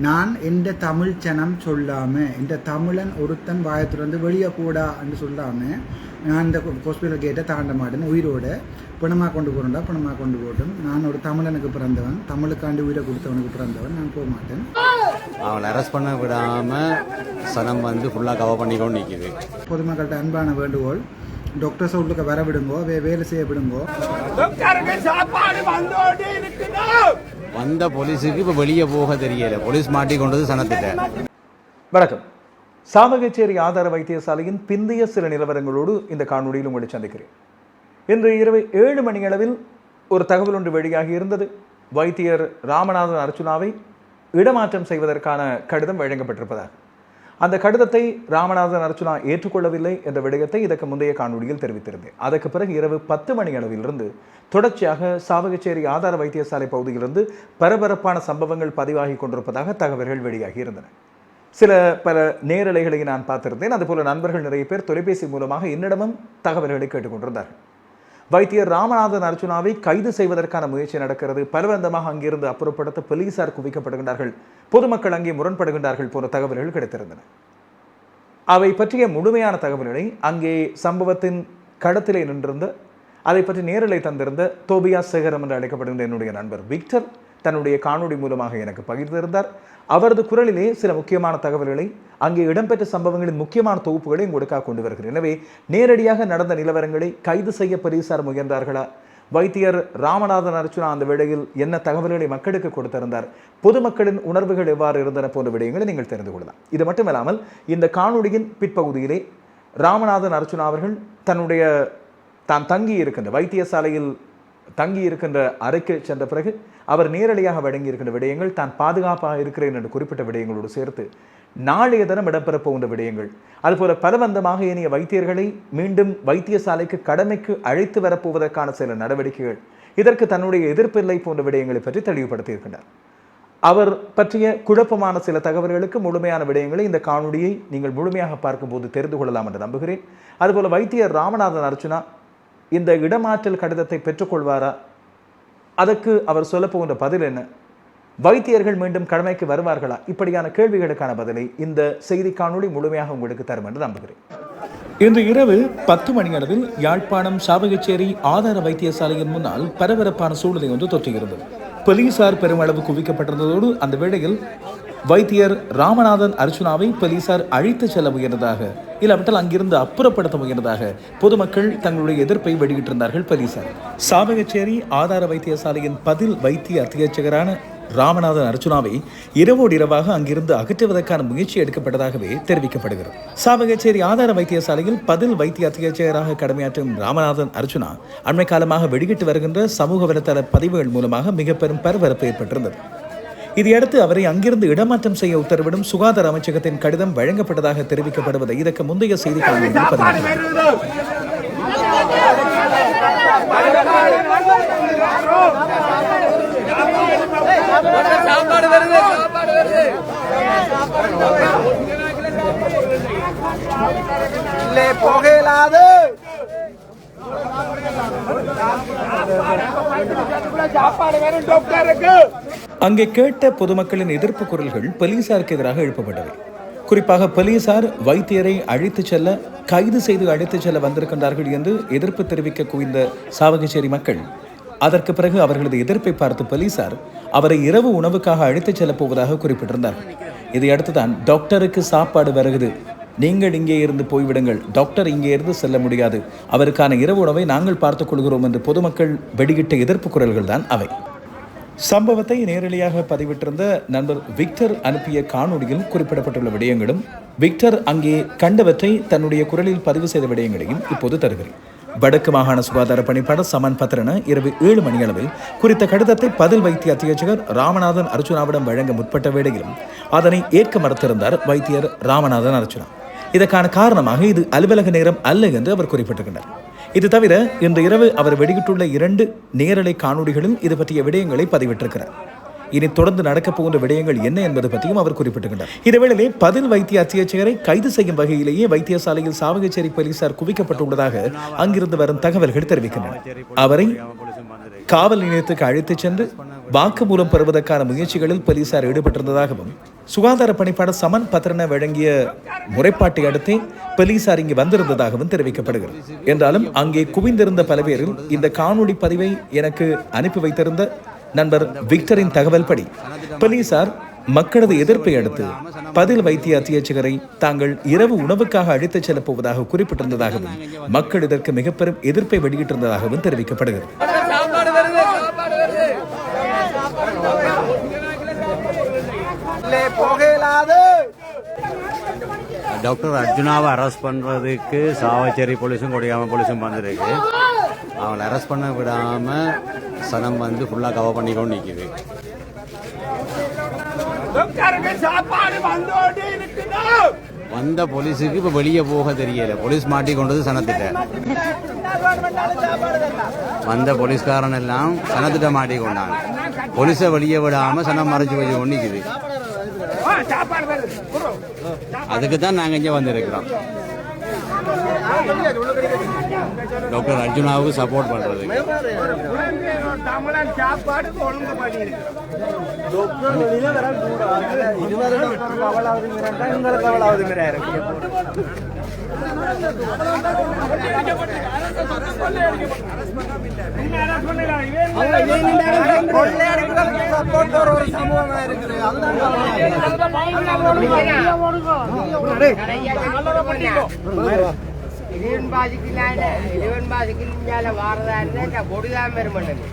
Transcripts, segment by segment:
நான் எந்த தமிழ் சனம் சொல்லாமல் இந்த தமிழன் ஒருத்தன் வாயத்துலேருந்து வெளியே போடா என்று சொல்லாமல் நான் இந்த ஹாஸ்பிட்டல் கேட்டை தாண்ட மாட்டேன் உயிரோட பிணமாக கொண்டு போகிறேன்டா பிணமாக கொண்டு போட்டும் நான் ஒரு தமிழனுக்கு பிறந்தவன் தமிழுக்காண்டி உயிரை கொடுத்தவனுக்கு பிறந்தவன் நான் போக மாட்டேன். அவனை அரெஸ்ட் பண்ண விடாமல் சனம் வந்து ஃபுல்லாக கவர் பண்ணி கொண்டு நிற்கிது பொதுமக்கள்கிட்ட அன்பான வேண்டுகோள் டாக்டர்ஸ் உள்ளுக்கு வர விடுங்கோ வே வேலை செய்ய விடுங்கோ வந்த போலீஸுக்கு இப்போ வெளியே போக தெரியல. போலீஸ் மாட்டி கொண்டது சனத்திட்ட. வணக்கம். சாமகச்சேரி ஆதார வைத்தியசாலையின் பிந்தைய சில நிலவரங்களோடு இந்த காணொலியில் உங்களை சந்திக்கிறேன். இன்று இரவு ஏழு மணி அளவில் ஒரு தகவல் ஒன்று வெளியாகி இருந்தது. வைத்தியர் ராமநாதன் அர்ச்சுனாவை இடமாற்றம் செய்வதற்கான கடிதம் வழங்கப்பட்டிருப்பதாக. அந்த கடிதத்தை ராமநாதன் அர்ச்சுனா ஏற்றுக்கொள்ளவில்லை என்ற விடயத்தை இதற்கு முந்தைய காணொளியில் தெரிவித்திருந்தேன். அதற்கு பிறகு இரவு பத்து மணி அளவிலிருந்து தொடர்ச்சியாக சாவகச்சேரி ஆதார வைத்தியசாலை பகுதியிலிருந்து பரபரப்பான சம்பவங்கள் பதிவாகி கொண்டிருப்பதாக தகவல்கள் வெளியாகி இருந்தன. சில பல நேரலைகளை நான் பார்த்திருந்தேன். அதுபோல நண்பர்கள் நிறைய பேர் தொலைபேசி மூலமாக என்னிடமும் தகவல்களை கேட்டுக்கொண்டிருந்தார்கள் வைத்தியர் ராமநாதன் அர்ச்சுனாவை கைது செய்வதற்கான முயற்சி நடக்கிறது. பலவந்தமாக அங்கிருந்து அப்புறப்படுத்த போலீசார் குவிக்கப்படுகின்றார்கள். பொதுமக்கள் அங்கே முரண்படுகின்றார்கள் போன்ற தகவல்கள் கிடைத்திருந்தன. அவை பற்றிய முழுமையான தகவல்களை அங்கே சம்பவத்தின் கடத்திலே நின்றிருந்த அதை பற்றி நேரலை தந்திருந்த தோபியா சேகரம் என்று அழைக்கப்படுகின்ற என்னுடைய நண்பர் விக்டர் தன்னுடைய காணொளி மூலமாக எனக்கு பகிர்ந்திருந்தார். அவரது குரலிலே சில முக்கியமான தகவல்களை அங்கே இடம்பெற்ற சம்பவங்களின் முக்கியமான தொகுப்புகளை உங்களுக்காக கொண்டு வருகிறேன். எனவே நேரடியாக நடந்த நிலவரங்களை கைது செய்ய போலீசார் முயன்றார்களா? வைத்தியர் ராமநாதன் அர்ச்சுனா அந்த வேளையில் என்ன தகவல்களை மக்களுக்கு கொடுத்திருந்தார்? பொதுமக்களின் உணர்வுகள் எவ்வாறு இருந்தன போன்ற விடயங்களை நீங்கள் தெரிந்து கொள்ளலாம். இது மட்டுமல்லாமல் இந்த காணொளியின் பிற்பகுதியிலே ராமநாதன் அர்ச்சுனா அவர்கள் தன்னுடைய தான் தங்கி இருக்கின்ற வைத்தியசாலையில் தங்கி இருக்கின்ற அறைக்கு சென்ற பிறகு அவர் நேரடியாக வழங்கி இருக்கின்ற விடயங்கள் தான் பாதுகாப்பாக இருக்கிறேன் என்று குறிப்பிட்ட விடயங்களோடு சேர்த்து நாளைய தினம் இடம்பெறப் போகின்ற விடயங்கள். அதுபோல பலவந்தமாக ஏனைய வைத்தியர்களை மீண்டும் வைத்தியசாலைக்கு கடமைக்கு அழைத்து வரப்போவதற்கான சில நடவடிக்கைகள் இதற்கு தன்னுடைய எதிர்ப்பில்லை போன்ற விடயங்களை பற்றி தெளிவுபடுத்தியிருக்கின்றார். அவர் பற்றிய குழப்பமான சில தகவல்களுக்கு முழுமையான விடயங்களை இந்த காணொலியை நீங்கள் முழுமையாக பார்க்கும்போது தெரிந்து கொள்ளலாம் என்று நம்புகிறேன். அதுபோல வைத்தியர் ராமநாதன் அர்ச்சுனா இந்த இடமாற்றல் கடிதத்தை பெற்றுக்கொள்வாரா? அதற்கு அவர் சொல்லப்போகின்ற பதில் என்ன? வைத்தியர்கள் மீண்டும் கடமைக்கு வருவார்களா? இப்படியான கேள்விகளுக்கான பதிலை இந்த செய்தி காணொளி முழுமையாக உங்களுக்கு தரும் என்று நம்புகிறேன். இன்று இரவு பத்து மணி அளவில் யாழ்ப்பாணம் சாவகச்சேரி ஆதார வைத்தியசாலையின் முன்னால் பரபரப்பான சூழ்நிலை ஒன்று தொற்றுகிறது போலீசார் பெருமளவு குவிக்கப்பட்டிருந்ததோடு அந்த வேளையில் வைத்தியர் ராமநாதன் அர்ஜுனாவை போலீசார் அழைத்து செல்ல முயன்றதாக இல்லாவிட்டால் அங்கிருந்து அப்புறப்படுத்த முயன்றதாக பொதுமக்கள் தங்களுடைய எதிர்ப்பை வெளியிட்டிருந்தார்கள் போலீசார். சாவகச்சேரி ஆதார வைத்தியசாலையின் பதில் வைத்திய அத்தியட்சகரான ராமநாதன் அர்ஜுனாவை இரவோடு இரவாக அங்கிருந்து அகற்றுவதற்கான முயற்சி எடுக்கப்பட்டதாகவே தெரிவிக்கப்படுகிறது. சாவகச்சேரி ஆதார வைத்தியசாலையில் பதில் வைத்திய அத்தியட்சகராக கடமையாற்றும் ராமநாதன் அர்ஜுனா அண்மை காலமாக வெளியிட்டு வருகின்ற சமூக வலைத்தள பதிவுகள் மூலமாக மிக பெரும் பரபரப்பு ஏற்பட்டிருந்தது. இதையடுத்து அவரை அங்கிருந்து இடமாற்றம் செய்ய உத்தரவிடும் சுகாதார அமைச்சகத்தின் கடிதம் வழங்கப்பட்டதாக தெரிவிக்கப்படுவதை. இதற்கு முந்தைய செய்திகள் போகலாது சாப்பாடு வேணும் டாக்டருக்கு அங்கே கேட்ட பொதுமக்களின் எதிர்ப்பு குரல்கள் போலீசாருக்கு எதிராக எழுப்பப்பட்டவை. குறிப்பாக போலீசார் வைத்தியரை அழைத்துச் செல்ல கைது செய்து அழைத்துச் செல்ல வந்திருக்கின்றார்கள் என்று எதிர்ப்பு தெரிவிக்க குவிந்த சாவகச்சேரி மக்கள். அதற்கு பிறகு அவர்களது எதிர்ப்பை பார்த்து போலீசார் அவரை இரவு உணவுக்காக அழைத்துச் செல்லப் போவதாக குறிப்பிட்டிருந்தார்கள். இதையடுத்துதான் டாக்டருக்கு சாப்பாடு வருகுது. நீங்கள் இங்கே இருந்து போய்விடுங்கள். டாக்டர் இங்கே இருந்து செல்ல முடியாது. அவருக்கான இரவு உணவை நாங்கள் பார்த்துக் கொள்கிறோம் என்று பொதுமக்கள் வெளியிட்ட எதிர்ப்பு குரல்கள் தான் அவை. சம்பவத்தை நேரடியாக பதிவிட்டிருந்த நண்பர் விக்டர் அனுப்பிய காணொலியில் குறிப்பிடப்பட்டுள்ள விடயங்களும் விக்டர் அங்கே கண்டவற்றை தன்னுடைய குரலில் பதிவு செய்த விடயங்களையும் இப்போது தருகிறேன். வடக்கு மாகாண சுகாதார பணிப்பாளர் சமன் பத்ரன இரவு ஏழு மணி அளவில் குறித்த கடிதத்தை பதில் வைத்திய அத்தியட்சகர் ராமநாதன் அர்ச்சுனாவிடம் வழங்க முற்பட்ட வேளையிலும் அதனை ஏற்க மறுத்திருந்தார் வைத்தியர் ராமநாதன் அர்ச்சுனா இதற்கான காரணமாக இது அலுவலக நேரம் அல்ல என்று அவர் குறிப்பிட்டிருக்கிறார் இது தவிர இன்று இரவு அவர் வெளியிட்டுள்ள இரண்டு நேரலை காணொளிகளும் இது பற்றிய விடயங்களை பதிவிட்டிருக்கிறார். இனி தொடர்ந்து நடக்கப் போகின்ற விடயங்கள் என்ன என்பது பற்றியும் அவர் குறிப்பிட்டுகின்றார் இதேவேளையிலே பதில் வைத்திய அத்தியட்சகரை கைது செய்யும் வகையிலேயே வைத்தியசாலையில் சாவகச்சேரி போலீசார் குவிக்கப்பட்டுள்ளதாக அங்கிருந்து வரும் தகவல்கள் தெரிவிக்கின்றன. அவரை காவல் நிலையத்துக்கு அழைத்துச் சென்று வாக்குமூலம் பெறுவதற்கான முயற்சிகளில் போலீசார் ஈடுபட்டிருந்ததாகவும் சுகாதார பணிப்பாளர் சமன் பத்ரன வழங்கிய முறைப்பாட்டை அடுத்தே போலீசார் இங்கு வந்திருந்ததாகவும் தெரிவிக்கப்படுகிறது. என்றாலும் அங்கே குவிந்திருந்த பல பேரில் இந்த காணொளி பதிவை எனக்கு அனுப்பி வைத்திருந்த நண்பர் விக்டரின் தகவல்படி போலீசார் மக்களது எதிர்ப்பை அடுத்து பதில் வைத்திய அத்தியட்சகரை தாங்கள் இரவு உணவுக்காக அழைத்துச் செல்லப் போவதாக குறிப்பிட்டிருந்ததாகவும் மக்கள் இதற்கு மிக பெரும் எதிர்ப்பை வெளியிட்டிருந்ததாகவும் தெரிவிக்கப்படுகிறது. உள்ளே போகலாது. டாக்டர் அர்ஜுனாவை அரெஸ்ட் பண்ணுறதுக்கு சாவச்சேரி போலீஸும் கொடியாம போலீஸும் வந்திருக்கு. அவங்களை அரெஸ்ட் பண்ண விடாமல் சனம் வந்து ஃபுல்லாக கவர் பண்ணிக்கொண்டு நிற்கிது வந்த போலீஸுக்கு இப்போ வெளியே போக தெரியல. போலீஸ் மாட்டி கொண்டது சனத்திட்ட. வந்த போலீஸ்காரன் எல்லாம் சனத்திட்ட மாட்டி கொண்டாங்க. போலீஸை வெளியே விடாமல் சனம் மறைச்சு வச்சு கொண்டு நிற்குது அதுக்கு தான் நாங்கள் இங்கே வந்திருக்கிறோம். டாக்டர் அர்ஜுனாவுக்கு சப்போர்ட் பண்ணுறதுக்கு சாப்பாடு ஒரு சமூகமா இருக்குது இளைவன் பாசிக்கலான இளைவன் பாசிக்கல வாரதா இருந்தா பொடிதான் பெருமண்டது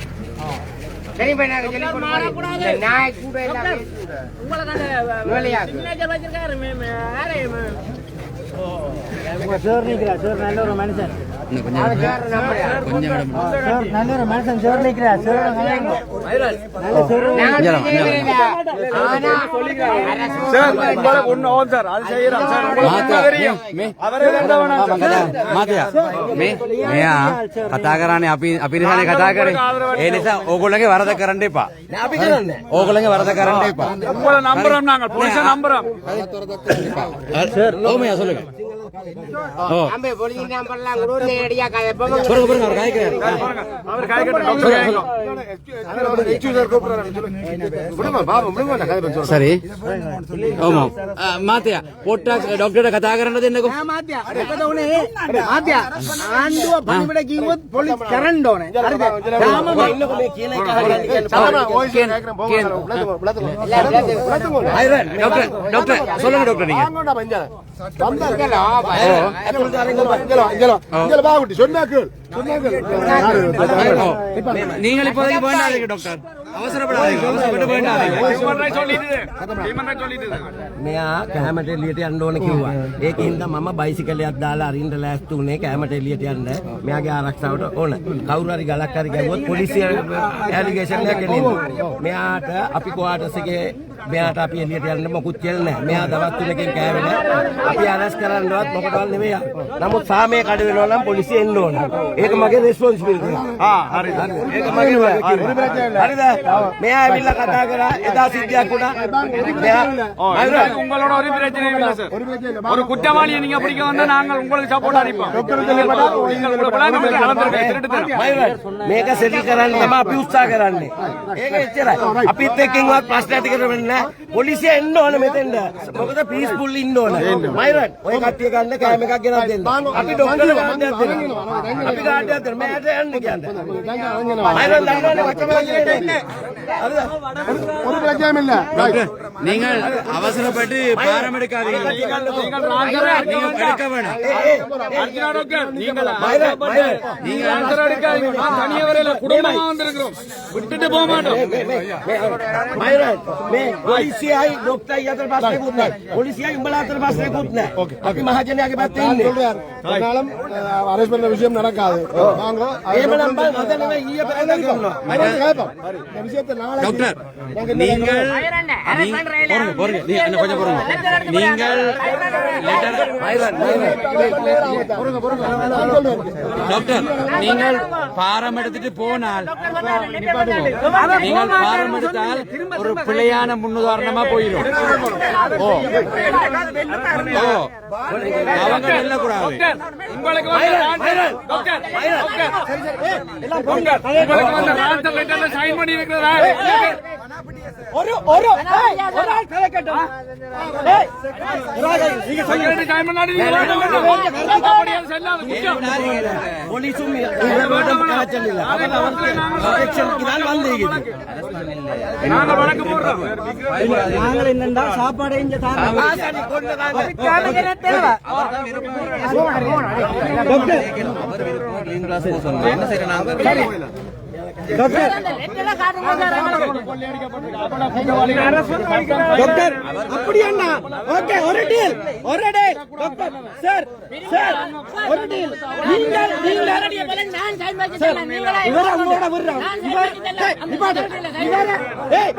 சரி நிற்கிறார் நாங்க நல்ல ஒரு மனுஷன். நாய் கூட எல்லாம் வேலையாக்கு அவன் சேர நம்மளையா? நாங்க செய்யறதில்ல. ஆனா, කතා කරන්නේ අපි අපි නිසානේ කතා කරේ ඒ නිසා ඕගොල්ලන්ගේ වරද කරන්න එපා ඕගොල්ලන්ගේ වරද කරන්න එපා உங்களை நம்புறோம் நாங்கள் போலீஸை நம்புறோம் சார் ஓமையா சொல்லுங்க ஓ நம்ம பொழுது நம்பர்லாம் கூட சரி ஆமா மாத்தியா போட்டா డాక్టర్ కథ ఆగరండి ఎందుకు డాక్టర్ சொல்லுங்க நீங்கள் இப்போதைக்கு வேண்டாதீங்க டாக்டர் அவசரப்படாதீங்க அவசரப்பட்டு வேண்டாதீங்க சொல்லிட்டு ஹியூமன் சொல்லிட்டு මෙයා කෑමට එලියට යන්න ඕන කිව්වා. ඒකින්ද මම බයිසිකලයක් දාලා අරින්න ලෑස්ති උනේ කෑමට එලියට යන්න. මෙයාගේ ආරක්ෂාවට ඕන. කවුරු හරි ගලක් හරි ගැව්වොත් පොලිසිය ඇලිගේෂන් එකක් එන්නේ. මෙයාට අපි ක්වාටර්ස් එකේ මෙයාට අපි එලියට යන්න මොකුත් කෙල් නැහැ. මෙයා දවස් තුනකින් කෑවේ නැහැ. අපි අරස් කරන්නවත් මොකටවත් නෙවෙයි. යන්නේ. නමුත් සාමය කඩ වෙනවා නම් පොලිසිය එන්න ඕන. ඒක මගේ රෙස්පොන්සිබිලිටි එක. ஆ ஹரி ඒක මගේ වගකීම. හරිද? මෙයා ඇවිල්ලා කතා කරා එදා සිද්ධියක් වුණා. මෙයා எங்களுக்கு உங்களோட ஒரு பிரச்சனையும் இல்ல சார் ஒரு குற்றவாளியை நீங்க பிடிக்க வந்தா நாங்கள் உங்களுக்கு சப்போர்ட் அளிப்போம் நீங்கள் உங்களை விளையாட்டு கலந்துருக்க திருட்டுத்தனம் මේක සෙටල් කරන්න තමයි අපි උත්සාහ කරන්නේ. ඒක එච්චරයි. අපිත් එක්කින්වත් ප්‍රශ්න ඇති කරවෙන්නේ නැහැ. පොලිසිය එන්න ඕන මෙතෙන්ද. මොකද පීස්ෆුල් ඉන්න ඕන. මයිරන් ඔය කට්ටිය ගන්න කෑම එකක් ගෙනත් දෙන්න. අපි ඩොක්ටර් ගාඩයක් දෙනවා. අපි ගාඩයක් දෙනවා. මෙයාට යන්න කියන්නේ. මයිරන් දන්නවනේ වචන டாக்டர் நீங்கள் அவசரப்பட்டு பாரம் எடுக்காதீங்க நீங்கள் எடுக்க வேணாம் அர்ஜுனா டாக்டர் நீங்கள் அவசரப்பட்டு நீங்க அவசரம் எடுக்காதீங்க நான் தனியா வரையில குடும்பமா வந்திருக்கிறோம் விட்டுட்டு போக மாட்டோம் पोलिसी आई लोकता यात्रा पास नहीं कूदना पोलिसी आई उम्बला यात्रा पास नहीं कूदना बाकी महाजन आगे बात नहीं சொல்றாரு அரேஞ்ச்மெண்ட் விஷயம் நடக்காது நீங்கள் நீங்கள் டாக்டர் நீங்கள் பாரம் எடுத்துட்டு போனால் நீங்கள் பாரம் எடுத்தால் ஒரு பிழையான முன்னுதாரணமா போயிடும். ஓ. ஓ. அவங்க வெல்லக்கூடாது. உங்களுக்கு உங்களுக்கு சைன் பண்ணி இருக்கிறதா இதான் வந்திருக்குது நாங்க போடுறோம் நாங்கள் என்னண்டா சாப்பாடு டாக்டர். அப்படி என்ன? ஓகே ஒரு டீல் ஒரு டீல் டாக்டர் சார் சார் ஒரு டீல் நீங்கள் நீங்கள் சார் இவர் அவங்களோட விடுறோம் இவர் நிப்பாட்டு. இவர ஏய்,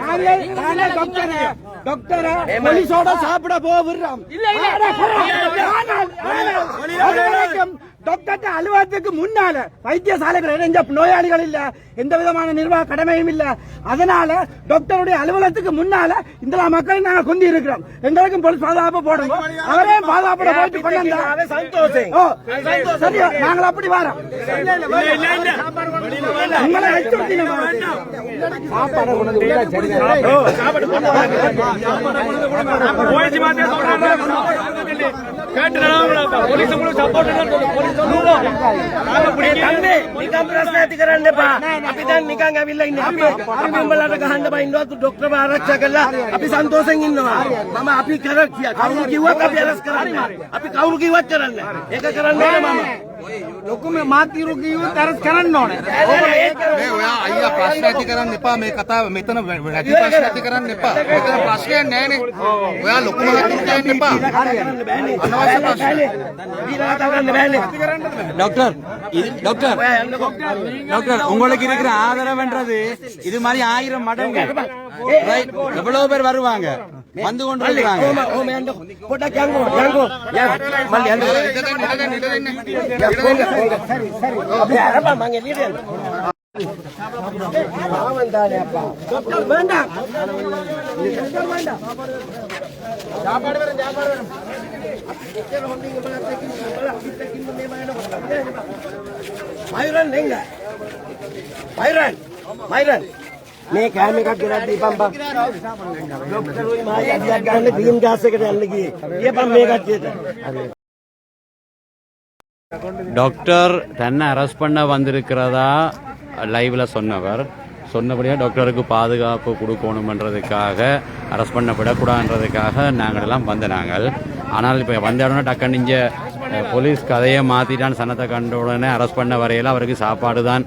நாங்கள் நாங்கள் டாக்டர் டாக்டர் போலீஸோட சாப்பிட போக விடுறோம் ஆனால் டாக்டர் அலுவலகத்துக்கு முன்னால வைத்தியசாலைகள் இணைஞ்ச நோயாளிகள் இல்ல எந்த விதமான நிர்வாக கடமையும் இல்ல அதனால டாக்டருடைய அலுவலகத்துக்கு முன்னால இந்த மக்களை நாங்க கொண்டு இருக்கிறோம் எங்களுக்கும் போலீஸ் பாதுகாப்பு போடுங்க அவரே பாதுகாப்பு போயிட்டு கொண்டு சரியா நாங்கள் அப்படி வரோம் உங்களை அச்சுறுத்தினோம் கேட்டு போலீஸ் உங்களுக்கு சப்போர்ட் போலீஸ் தம்பி නිකම් ප්‍රශ්න ඇති කරන්න එපා. අපි දැන් නිකන් ඇවිල්ලා ඉන්නේ. අපි අපි උඹලට ගහන්න බෑ ඉන්නවා ડોක්ටරව ආරක්ෂා කරලා අපි සන්තෝෂෙන් ඉන්නවා. මම අපි කර කියා. කවුරු කිව්වත් අපි අරස් කරන්නේ. අපි කවුරු කිව්වත් කරන්නේ. ඒක කරන්න ඕනේ මම. ලොකුම මාතිරු කිව්වොත් අරස් කරන්න ඕනේ. මේ ඔයා අයියා ප්‍රශ්න ඇති කරන්න එපා මේ කතාව මෙතන වැඩි ප්‍රශ්න ඇති කරන්න එපා. මෙතන ප්‍රශ්නයක් නැහැ නේ. ඔයා ලොකුම ලකුණු කියන්න එපා. டாக்டர் டாக்டர் டாக்டர் உங்களுக்கு இருக்கிற ஆதரவுன்றது இது மாதிரி ஆயிரம் மடங்கு. எவ்வளவு பேர் வருவாங்க? வந்து கொண்டு வருவாங்க அப்படியே डॉक्टर हुई माया दिया லைவில் சொன்னவர். சொன்னபடியாக டாக்டருக்கு பாதுகாப்பு கொடுக்கணுமன்றதுக்காக அரெஸ்ட் பண்ணப்படக்கூடாதுன்றதுக்காக நாங்கள் எல்லாம் வந்த நாங்கள் ஆனால் இப்போ வந்த உடனே டக்குன்னு இங்கே போலீஸ் கதையை மாற்றிட்டான் சனத்தை கண்ட உடனே அரெஸ்ட் பண்ண வரையில் அவருக்கு சாப்பாடு தான்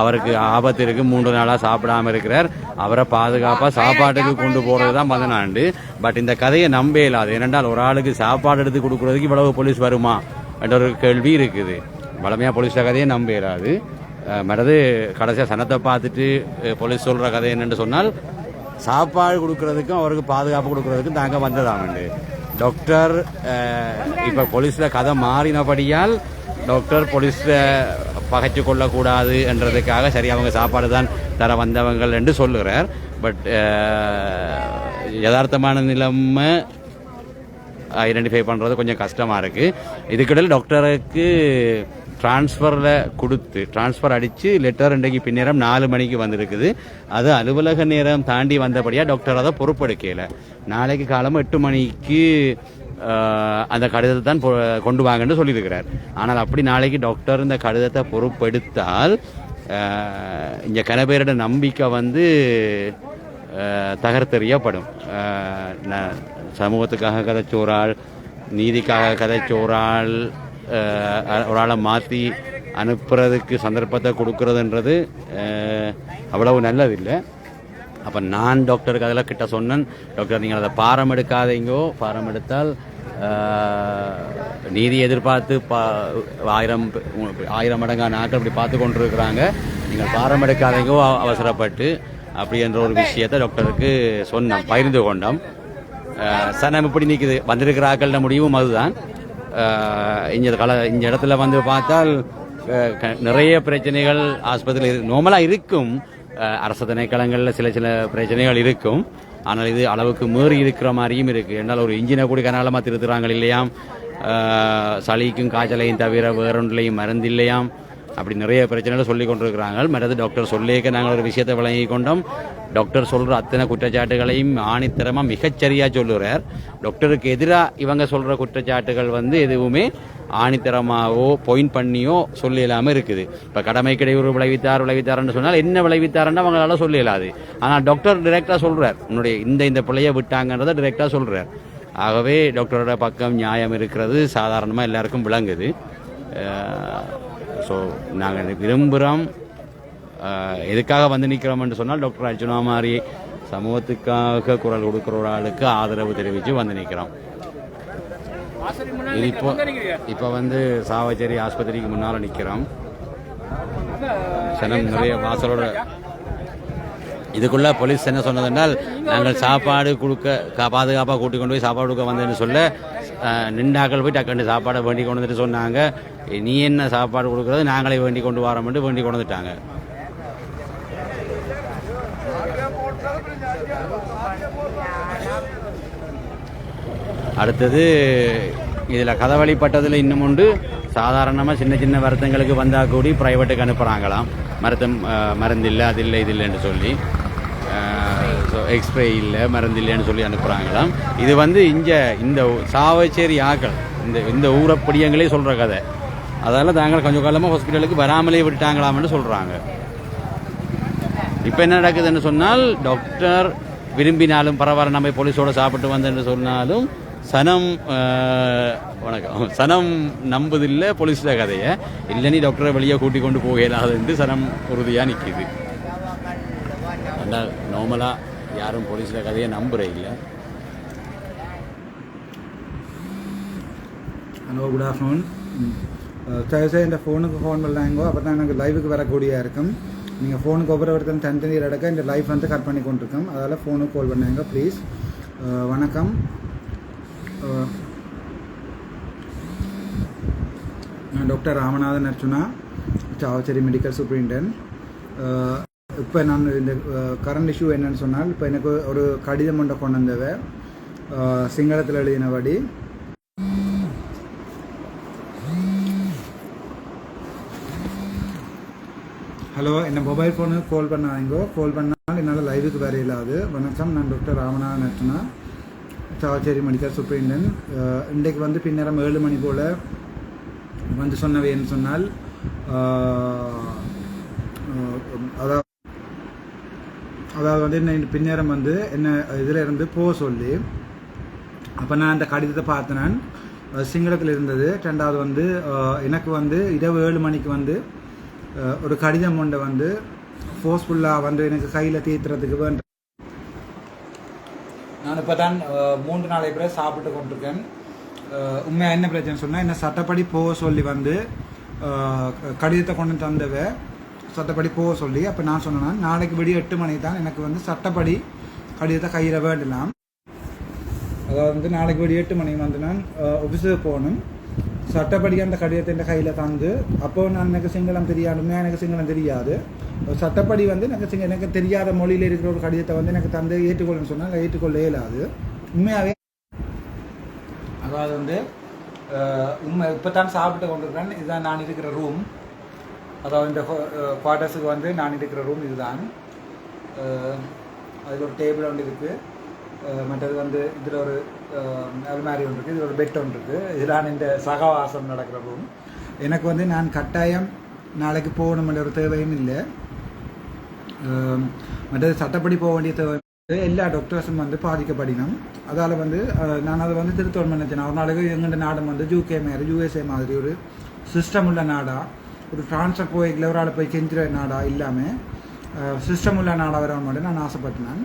அவருக்கு ஆபத்து இருக்கு மூன்று நாளாக சாப்பிடாம இருக்கிறார். அவரை பாதுகாப்பாக சாப்பாட்டுக்கு கொண்டு போகிறது தான் பதினாண்டு பட் இந்த கதையை நம்ப இல்லாது ஏனென்றால் ஒரு ஆளுக்கு சாப்பாடு எடுத்து கொடுக்குறதுக்கு இவ்வளவு போலீஸ் வருமா? என்ற ஒரு கேள்வி இருக்குது. வளமையாக போலீஸ் கதையை நம்ப இயலாது மற்றது கடைசியாக சனத்தை பார்த்துட்டு போலீஸ் சொல்கிற கதை என்னென்னு சொன்னால் சாப்பாடு கொடுக்கறதுக்கும் அவருக்கு பாதுகாப்பு கொடுக்கறதுக்கும் தாங்க வந்ததாமண்டு. டாக்டர் இப்போ போலீஸில் கதை மாறினபடியால் டாக்டர் போலீஸில் பகைச்சு கொள்ளக்கூடாது என்றதுக்காக சரி அவங்க சாப்பாடு தான் தர வந்தவங்கள் என்று சொல்லுகிறார். பட் யதார்த்தமான நிலைமை ஐடென்டிஃபை பண்ணுறது கொஞ்சம் கஷ்டமாக இருக்குது இதுக்கிடையில் டாக்டருக்கு ட்ரான்ஸ்ஃபரில் கொடுத்து ட்ரான்ஸ்ஃபர் அடித்து லெட்டர் இன்றைக்கு பின்னேரம் நாலு மணிக்கு வந்திருக்குது. அது அலுவலக நேரம் தாண்டி வந்தபடியாக டாக்டர் அதை பொறுப்பெடுக்கல. நாளைக்கு காலமாக எட்டு மணிக்கு அந்த கடிதத்தை தான் கொண்டு வாங்கன்னு சொல்லியிருக்கிறார். ஆனால் அப்படி நாளைக்கு டாக்டர் இந்த கடிதத்தை பொறுப்பெடுத்தால் இங்கே கனபேரோட நம்பிக்கை வந்து தகர்த்தெறியப்படும். ந- சமூகத்துக்காக கதைச்ச ஒரு ஆள் நீதிக்காக கதைச்ச ஒரு ஆள் ஒரு ஆளை மாற்றி அனுப்புறதுக்கு சந்தர்ப்பத்தை கொடுக்கறதுன்றது அவ்வளவு நல்லதில்லை அப்போ நான் டாக்டருக்கு அதெல்லாம் கிட்ட சொன்னேன் டாக்டர் நீங்கள் அதை பாரம் எடுக்காதீங்கோ பாரம் எடுத்தால் நீதி எதிர்பார்த்து பா ஆயிரம் பே- ஆயிரம் மடங்கான ஆட்கள் இப்படி பார்த்து கொண்டிருக்கிறாங்க நீங்கள் பாரம் எடுக்காதீங்கோ அவசரப்பட்டு அப்படி என்ற ஒரு விஷயத்தை டாக்டருக்கு சொன்னோம் பகிர்ந்து கொண்டோம் சனம் இப்படி நிற்குது வந்திருக்கிற முடிவும் அதுதான். இந்த கல இந்த இடத்துல வந்து பார்த்தால் க- நிறைய பிரச்சனைகள் ஆஸ்பத்திரியில் நோமலாக இருக்கும். அரசு திணைக்களங்களில் சில சில பிரச்சனைகள் இருக்கும். ஆனால் இது அளவுக்கு மீறி இருக்கிற மாதிரியும் இருக்கு. என்னால் ஒரு இன்ஜினை கூட கனாலமாக திருத்துறாங்க இல்லையாம். சளிக்கும் காய்ச்சலையும் தவிர வேறொன்றிலையும் மருந்து இல்லையாம். அப்படி நிறைய பிரச்சனைகளை சொல்லி கொண்டிருக்கிறாங்க மற்றது டாக்டர் சொல்லியிருக்க நாங்கள் ஒரு விஷயத்தை வழங்கி கொண்டோம். டாக்டர் சொல்ற அத்தனை குற்றச்சாட்டுகளையும் ஆணித்தரமாக மிகச்சரியா சொல்லுறார். டாக்டருக்கு எதிராக இவங்க சொல்ற குற்றச்சாட்டுகள் வந்து எதுவுமே ஆணித்தரமாகவோ பாயிண்ட் பண்ணியோ சொல்லி இல்லாமல் இருக்குது. இப்போ கடமை இடையூறு விளைவித்தார் விளைவித்தார்னு சொன்னால் என்ன விளைவித்தாருன்னு அவங்களால சொல்ல இயலாது. ஆனால் டாக்டர் டிரெக்டாக சொல்றார். உன்னுடைய இந்த இந்த பிள்ளையை விட்டாங்கன்றதை டிரெக்டாக சொல்றார். ஆகவே டாக்டரோட பக்கம் நியாயம் இருக்கிறது. சாதாரணமாக எல்லாருக்கும் விளங்குது. ஸோ நாங்கள் விரும்புகிறோம் எதுக்காக வந்து நிற்கிறோம்னு சொன்னால் டாக்டர் அர்ஜுனா மாதிரி சமூகத்துக்காக குரல் கொடுக்குற ஒரு ஆளுக்கு ஆதரவு தெரிவித்து வந்து நிற்கிறோம் இது இப்போ இப்போ வந்து சாவச்சேரி ஆஸ்பத்திரிக்கு முன்னால் நிற்கிறோம் சனம் நிறைய வாசலோட இதுக்குள்ள போலீஸ் என்ன சொன்னதென்றால் நாங்கள் சாப்பாடு கொடுக்க பாதுகாப்பாக கூட்டி கொண்டு போய் சாப்பாடு கொடுக்க வந்தேன்னு சொல்ல நின்றாக்கள் போய் டக்குண்டு சாப்பாடை வேண்டி கொண்டு வந்துட்டு சொன்னாங்க நீ என்ன சாப்பாடு கொடுக்கறது? நாங்களே வேண்டி கொண்டு வரோம்னு வேண்டி கொண்டு வந்துட்டாங்க அடுத்தது இதில் கதவழிப்பட்டதில் இன்னும் உண்டு. சாதாரணமாக சின்ன சின்ன வருத்தங்களுக்கு வந்தால் கூடி ப்ரைவேட்டுக்கு அனுப்புகிறாங்களாம் மருத்துவம் மருந்தில்லை மருந்து இல்லை அது இல்லை இது இல்லைன்னு சொல்லி. எக்ஸ்ப்ரே இல்லை மருந்து இல்லைன்னு சொல்லி அனுப்புகிறாங்களாம் இது வந்து இங்கே இந்த சாவச்சேரி ஆக்கள் இந்த இந்த ஊரப்படியங்களே சொல்கிற கதை. அதால் தாங்கள் கொஞ்சம் காலமாக ஹாஸ்பிட்டலுக்கு வராமலே விட்டாங்களாம்னு சொல்கிறாங்க இப்போ என்ன நடக்குதுன்னு சொன்னால் டாக்டர் விரும்பினாலும் பரவாயில்ல நம்ம போலீஸோட சாப்பிட்டு வந்தேன்னு சொன்னாலும் சனம் வணக்கம். சனம் நம்புதில்லை போலீஸில் கதையை. இல்லைன்னு டாக்டரை வெளியே கூட்டி கொண்டு போகலாதுன்ட்டு சனம் உறுதியாக நிற்கிது ஆனால் நார்மலாக யாரும் போலீஸில் கதையை நம்புகிற இல்லை. ஹலோ குட் ஆஃப்டர்நூன் தயவுசெய்து இந்த ஃபோனுக்கு ஃபோன் பண்ணாங்கோ அப்போ தான் எனக்கு லைவுக்கு வரக்கூடிய இருக்கும் நீங்கள் ஃபோனுக்கு ஒவ்வொரு ஒருத்தரும் தனித்தனி எடுக்க இந்த லைஃப் வந்து கட் பண்ணி கொண்டிருக்கோம் அதால் ஃபோனுக்கு கால் பண்ணாங்க ப்ளீஸ் வணக்கம் நான் doctor Ramanathan Archuna Chavakachcheri medical superintendent இப்போ நான் இந்த கரண்ட் இஷ்யூ என்னன்னு சொன்னால் இப்போ எனக்கு ஒரு கடிதம் ஒன்றை கொண்டு வந்தவ சிங்களத்தில் எழுதினபடி ஹலோ என்ன மொபைல் ஃபோனுக்கு கால் பண்ணாதீங்கோ. கால் பண்ணால் என்னால் லைவுக்கு வேற இல்லாது வணக்கம் நான் டாக்டர் ராமநாதன் நட்டுனா சாவச்சேரி மெடிக்கல் சூப்பரிண்டென்ட் இன்றைக்கு வந்து பின்னரம் ஏழு மணி போல் வந்து சொன்னவை என்ன சொன்னால் அதாவது அதாவது வந்து என்ன பின்னேரம் வந்து என்ன இதில் இருந்து போக சொல்லி அப்போ நான் அந்த கடிதத்தை பார்த்தேன் நான். சிங்களத்தில் இருந்தது. ரெண்டாவது வந்து எனக்கு வந்து இரவு ஏழு மணிக்கு வந்து ஒரு கடிதம் ஒன்றை வந்து ஃபோர்ஸ்ஃபுல்லாக வந்து எனக்கு கையில் தீர்த்துறதுக்கு வேண்ட நான் இப்போ தான் மூன்று நாளை பிறகு சாப்பிட்டு கொண்டிருக்கேன். உண்மையாக என்ன பிரச்சனை சொன்னால் என்ன சட்டப்படி போக சொல்லி வந்து கடிதத்தை கொண்டு தந்தவை சட்டப்படி போக சொல்லி அப்போ நான் சொன்னேன் நாளைக்கு விடிய எட்டு மணி தான் எனக்கு வந்து சட்டப்படி கடிதத்தை கையில் வேண்டலாம். அதாவது வந்து நாளைக்கு விடிய எட்டு மணி வந்து நான் ஆஃபீஸுக்கு போகணும். சட்டப்படி அந்த கடிதத்தை என் கையில் தந்து அப்போ நான் எனக்கு சிங்களம் தெரியாதுமே எனக்கு சிங்களம் தெரியாது. சட்டப்படி வந்து எனக்கு சிங்க எனக்கு தெரியாத மொழியில் இருக்கிற ஒரு கடிதத்தை வந்து எனக்கு தந்து ஏற்றுக்கொள்ளணும்னு சொன்னால் ஏற்றுக்கொள்ள இயலாது. உண்மையாகவே அதாவது வந்து உண்மை இப்போ தான் சாப்பிட்டு கொண்டிருக்கிறேன். இதுதான் நான் இருக்கிற ரூம் அதாவது இந்த குவார்ட்டர்ஸுக்கு வந்து நான் இருக்கிற ரூம் இதுதான். அதில் ஒரு டேபிள் ஒன்று இருக்குது மற்றது வந்து இதில் ஒரு அல்மாரி ஒன்று இருக்குது இதில் ஒரு பெட் ஒன்று இருக்குது இதுதான் இந்த சகவாசம் நடக்கிற ரூம் எனக்கு வந்து நான் கட்டாயம் நாளைக்கு போகணுமென்ற ஒரு தேவையும் இல்லை. மற்றது சட்டப்படி போக வேண்டிய தேவை எல்லா டாக்டர்ஸும் வந்து பாதிக்கப்படினோம் அதால் வந்து நான் அதை வந்து திருத்தோன் நினைச்சேன். ஒரு நாளைக்கு எங்கள் நாடும் வந்து யூகே மாதிரி யூஎஸ்ஏ மாதிரி ஒரு சிஸ்டம் உள்ள நாடாக ஒரு ட்ரான்ஸ்ஃபர் போய் ஒரு போய் கெஞ்சுற நாடா இல்லாமல் சிஸ்டம் உள்ள நாடாக வர மட்டும் நான் ஆசைப்பட்டேன்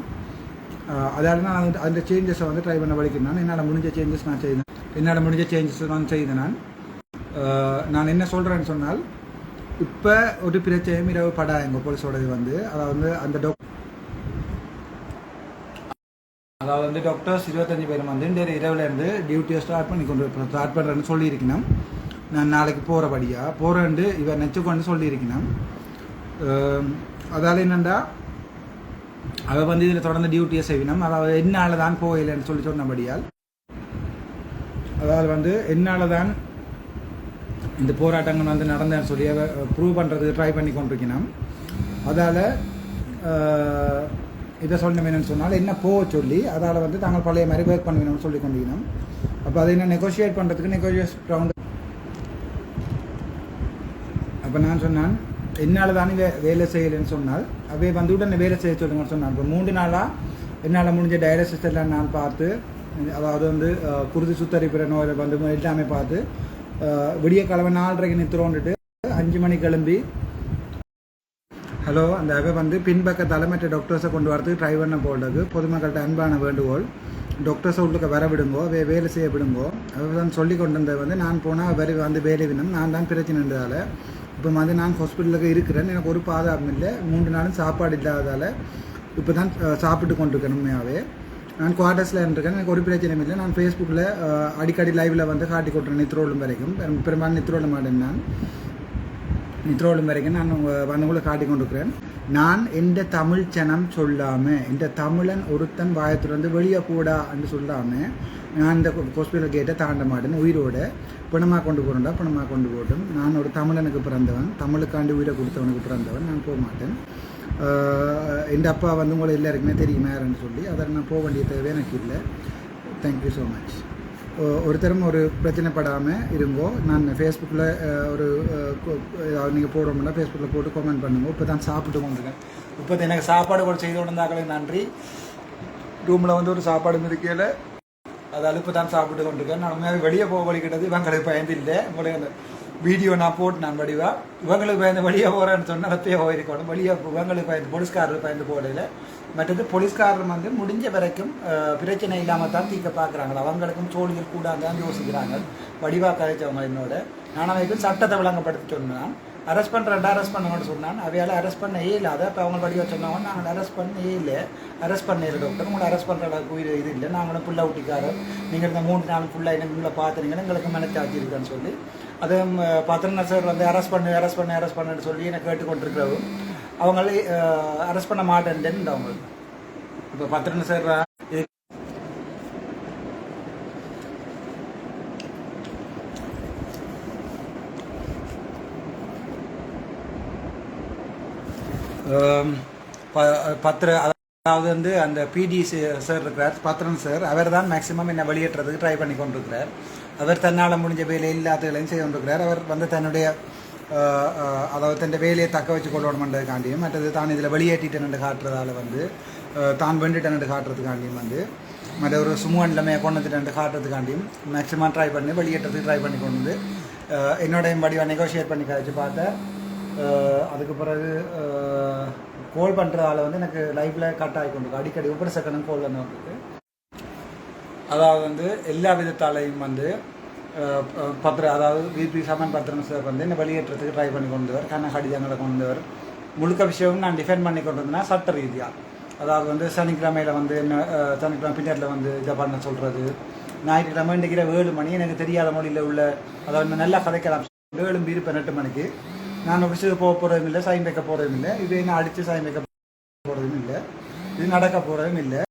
அதால் அதால நான் அந்த- அந்த சேஞ்சஸை வந்து ட்ரை பண்ண வலிக்கிறேன் என்னால் முடிஞ்ச சேஞ்சஸ் நான் செய்தேன். என்னால் முடிஞ்ச சேஞ்சஸ் நான் செய்தேன் நான். நான் என்ன சொல்கிறேன்னு சொன்னால் இப்போ ஒரு பிரச்சனையும் இரவு படா எங்கள் போலீஸோடது வந்து. அதாவது வந்து அந்த டாக் அதாவது வந்து டாக்டர்ஸ் இருபத்தஞ்சு பேரும் வந்து இரவுலேருந்து டியூட்டியை ஸ்டார்ட் பண்ணி கொண்டு ஸ்டார்ட் பண்ணுறேன்னு சொல்லியிருக்கணும். நான் நாளைக்கு போகிறபடியா போகிறேன்ட்டு இவன் நெச்சுக்கொண்டு சொல்லியிருக்கணும். அதால் என்னென்னா அவள் வந்து இதில் தொடர்ந்து டியூட்டியை செய்வினோம் அதாவது என்னால் தான் போகலைன்னு சொல்லி சொன்னபடியால் அதாவது வந்து என்னால் தான் இந்த போராட்டங்கள் வந்து நடந்தேன்னு சொல்லி அதை ப்ரூவ் பண்ணுறதுக்கு ட்ரை பண்ணி கொண்டிருக்கணும். அதால் இதை சொல்லணும் என்னன்னு சொன்னால் என்ன போக சொல்லி அதால் வந்து தாங்கள் பழைய மாதிரி ஒர்க் பண்ணுவேணும்னு சொல்லி கொண்டிருக்கணும். அப்போ அதை என்ன நெகோஷியேட் பண்ணுறதுக்கு நெகோஷியேட் ரவுண்ட் அப்போ நான் சொன்னான் என்னால் தானே வே வேலை செய்யலைன்னு சொன்னால் அப்படியே வந்து உடனே வேலை செய்ய சொல்லுங்கன்னு சொன்னான். இப்போ மூன்று நாளாக என்னால் முடிஞ்ச டயாலிசிஸ் எல்லாம் நான் பார்த்து அதாவது வந்து குருதி சுத்தரிப்பிற நோயில் வந்து எல்லாமே பார்த்து விடிய கிழமை நாலரைக்கு நிறுத்துறோன்ட்டு அஞ்சு மணி கிளம்பி ஹலோ அந்த அவை வந்து பின்பக்க தலைமற்ற டாக்டர்ஸை கொண்டு வரதுக்கு ட்ரை பண்ண போடுறது பொதுமக்கள்கிட்ட அன்பான வேண்டுகோள். டாக்டர்ஸை உள்ளுக்க வர விடுங்கோ வே வேலை செய்ய விடுங்கோ. அவர் தான் சொல்லி கொண்டு வந்தது வந்து நான் போனால் வரி வந்து வேலை வினம் நான் தான் பிரச்சனைன்றதால இப்போ வந்து நான் ஹாஸ்பிட்டலுக்கு இருக்கிறேன். எனக்கு ஒரு பாதாரம் இல்லை. மூன்று நாளும் சாப்பாடு இல்லாததால் இப்போ தான் சாப்பிட்டு கொண்டிருக்கேன் உண்மையாகவே நான் குவார்டர்ஸில் இருக்கேன் எனக்கு ஒரு பிரச்சனையும் இல்லை. நான் ஃபேஸ்புக்கில் அடிக்கடி லைவில் வந்து காட்டி கொட்டுறேன் நித்ரோலும் வரைக்கும். பெரும்- பெரும்பாலும் நித்ரோலும் மாட்டேன் நான். நித்ரோலும் வரைக்கும் நான் உங்க வந்தவங்களை காட்டி கொண்டிருக்கிறேன். நான் எந்த தமிழ் சனம் சொல்லாமல் இந்த தமிழன் ஒருத்தன் வாயத்துலேருந்து வெளியே போடா என்று சொல்லாமல் நான் இந்த ஹாஸ்பிட்டல் கேட்டை தாண்ட மாட்டேன் உயிரோட. பிணமாக கொண்டு போகிறேன்டா பிணமாக கொண்டு போட்டும். நான் ஒரு தமிழனுக்கு பிறந்தவன் தமிழுக்காண்டு உயிரை கொடுத்தவனுக்கு பிறந்தவன் நான் போக மாட்டேன். எங்கள் அப்பா வந்து உங்களை எல்லாருக்குமே தெரியுமா யாருன்னு சொல்லி அதை நான் போக வேண்டிய தேவை எனக்கு இல்லை. தேங்க்யூ ஸோ மச் ஒருத்தரும் ஒரு பிரச்சனைப்படாமல் இருங்கோ. நான் ஃபேஸ்புக்கில் ஒரு நீங்கள் போடுறோம்னா ஃபேஸ்புக்கில் போட்டு கமெண்ட் பண்ணுங்க. இப்போ தான் சாப்பிட்டு கொண்டிருக்கேன். இப்போ எனக்கு சாப்பாடு கூட செய்து கொண்டிருந்தாக்களுக்கு நன்றி. ரூமில் வந்து ஒரு சாப்பாடு இருக்கையில் அதால் இப்போ தான் சாப்பிட்டு கொண்டிருக்கேன். நான் உண்மையாக வெளியே போக வழிக்கிட்டது இவங்களுக்கு பயந்து இல்லை. உங்களுக்கு அந்த வீடியோ நான் போட்டு நான் வடிவா. இவங்களுக்கு பயந்து வெளியே போகிறேன்னு சொன்னால் அப்பயே போயிருக்கணும் வெளியே இவங்களுக்கு பயந்து போலீஸ்காரர் பயந்து போடல மற்றது போலீஸ்காரர் வந்து முடிஞ்ச வரைக்கும் பிரச்சனை இல்லாமல் தான் தீர்க்க பார்க்குறாங்க. அவங்களுக்கும் சோழிகள் கூடாதான் யோசிக்கிறாங்க. வடிவா கதைச்சவங்க என்னோட. நான் சட்டத்தை விளங்கப்படுத்தி சொன்னான். அரெஸ்ட் பண்ணுறேன்டா அரெஸ்ட் பண்ணுங்கன்னு சொன்னான். அவையால் அரெஸ்ட் பண்ண இல்லாத இப்போ அவங்க வடிவா சொன்னாங்க நாங்கள் அரெஸ்ட் பண்ணே இல்லை. அரெஸ்ட் பண்ணிடு டாக்டர் உங்களை அரெஸ்ட் பண்ணுற அளவுக்கு இது இது இல்லை. நாங்களும் புள்ள ஊட்டிக்காரர். நீங்கள் இந்த மூணு நாள் ஃபுல்லாக எனக்கு உங்களை பார்த்துறீங்கன்னு எங்களுக்கு மனச்சாட்சி இருக்குன்னு சொல்லி. அதுவும் பத்திரனா சார் வந்து அரெஸ்ட் பண்ணு அரெஸ்ட் பண்ணு அரெஸ்ட் பண்ணுன்னு சொல்லி என்னை கேட்டுக்கொண்டிருக்கிறவும் அவங்கள அரெஸ்ட் பண்ண மாட்டேன்ட்டு அவங்களுக்கு. இப்போ பத்திரனா சார் இது ப- பத்திர அதாவது வந்து அந்த பிடி சார் இருக்கிறார் பத்திரன் சார் அவர் தான் மேக்சிமம் என்னை வெளியேற்றுறதுக்கு ட்ரை பண்ணி கொண்டிருக்கிறார். அவர் தன்னால் முடிஞ்ச வேலை எல்லாத்துகளையும் செய்து கொண்டிருக்கிறார். அவர் வந்து தன்னுடைய அதாவது தன் வேலையை தக்க வச்சு கொள்ளணுமென்றதுக்காண்டியும் மற்றது தான் இதில் வெளியேற்றிட்டேன்னு காட்டுறதால வந்து தான் தான் வெண்டுட்டேன்னு காட்டுறதுக்காண்டியும் வந்து மற்ற ஒரு சுமூக நிலைமையை கொண்டு வந்துட்டு காட்டுறதுக்காண்டியும் மேக்ஸிமம் ட்ரை பண்ணி வெளியேற்றதுக்கு ட்ரை பண்ணி கொண்டு வந்து என்னோட வடிவா நெகோஷியேட் பண்ணி கழிச்சு பார்த்தேன் அதுக்கு பிறகு கோல் பண்ணுறதால வந்து எனக்கு லைஃப்பில் கட் ஆகி கொண்டு அடிக்கடி ஒவ்வொரு செகண்டும் கோல் வந்து வந்திருக்கு அதாவது வந்து எல்லா விதத்தாலையும் வந்து பத்திர அதாவது விபி சமன் பத்திரன் சார் வந்து என்னை வெளியேற்றத்துக்கு ட்ரை பண்ணி கொண்டு வந்தவர் கண்ண கடிதங்களை கொண்டு வந்தவர் முழுக்க விஷயம் நான் டிஃபெண்ட் பண்ணி கொண்டு வந்தேன்னா சட்ட ரீதியாக அதாவது வந்து சனிக்கிழமையில் வந்து என்ன சனிக்கிழமை பின்னரில் வந்து இதை பண்ண சொல்கிறது ஞாயிற்றுக்கிழமை இன்றைக்கிற ஏழு மணி எனக்கு தெரியாத மொழியில் உள்ள அதாவது நல்லா கதைக்கலாம். ஏழு இருப்பேன் எட்டு மணிக்கு. நான் ஆஃபீஸுக்கு போக போகிறதும் இல்லை சைன் வைக்க போகிறதும் இல்லை. இது என்ன அடித்து சைன் வைக்க போகிறதும் இல்லை. இது நடக்க போகிறதும் இல்லை.